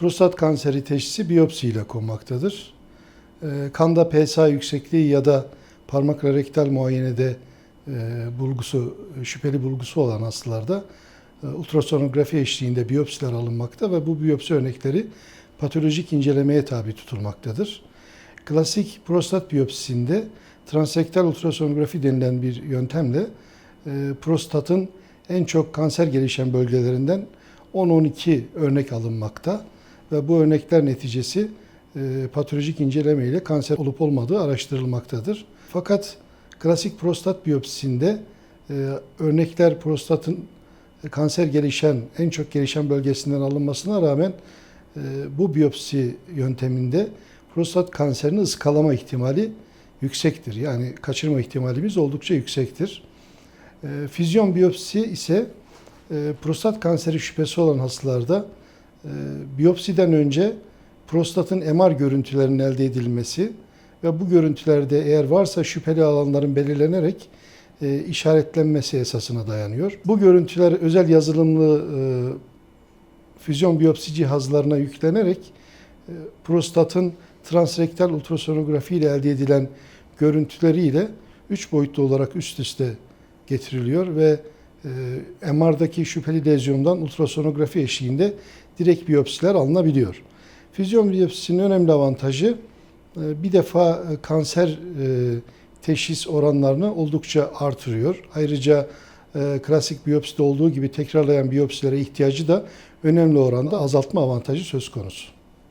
Prostat kanseri teşhisi biyopsi ile konmaktadır. Ee, Kanda PSA yüksekliği ya da parmak rektal muayenede e, bulgusu, şüpheli bulgusu olan hastalarda e, ultrasonografi eşliğinde biyopsiler alınmakta ve bu biyopsi örnekleri patolojik incelemeye tabi tutulmaktadır. Klasik prostat biyopsisinde transrektal ultrasonografi denilen bir yöntemle e, prostatın en çok kanser gelişen bölgelerinden 10-12 örnek alınmakta ve bu örnekler neticesi e, patolojik inceleme ile kanser olup olmadığı araştırılmaktadır. Fakat klasik prostat biyopsisinde e, örnekler prostatın kanser gelişen, en çok gelişen bölgesinden alınmasına rağmen e, bu biyopsi yönteminde prostat kanserini ıskalama ihtimali yüksektir. Yani kaçırma ihtimalimiz oldukça yüksektir. E, Füzyon biyopsisi ise e, prostat kanseri şüphesi olan hastalarda e, biyopsiden önce prostatın MR görüntülerinin elde edilmesi ve bu görüntülerde eğer varsa şüpheli alanların belirlenerek e, işaretlenmesi esasına dayanıyor. Bu görüntüler özel yazılımlı e, füzyon biyopsi cihazlarına yüklenerek e, prostatın transrektal ultrasonografi ile elde edilen görüntüleriyle üç boyutlu olarak üst üste getiriliyor ve MR'daki şüpheli lezyondan ultrasonografi eşliğinde direkt biyopsiler alınabiliyor. Füzyon biyopsisinin önemli avantajı e, bir defa e, kanser e, teşhis oranlarını oldukça artırıyor. Ayrıca klasik biyopside olduğu gibi tekrarlayan biyopsilere ihtiyacı da önemli oranda azaltma avantajı söz konusu.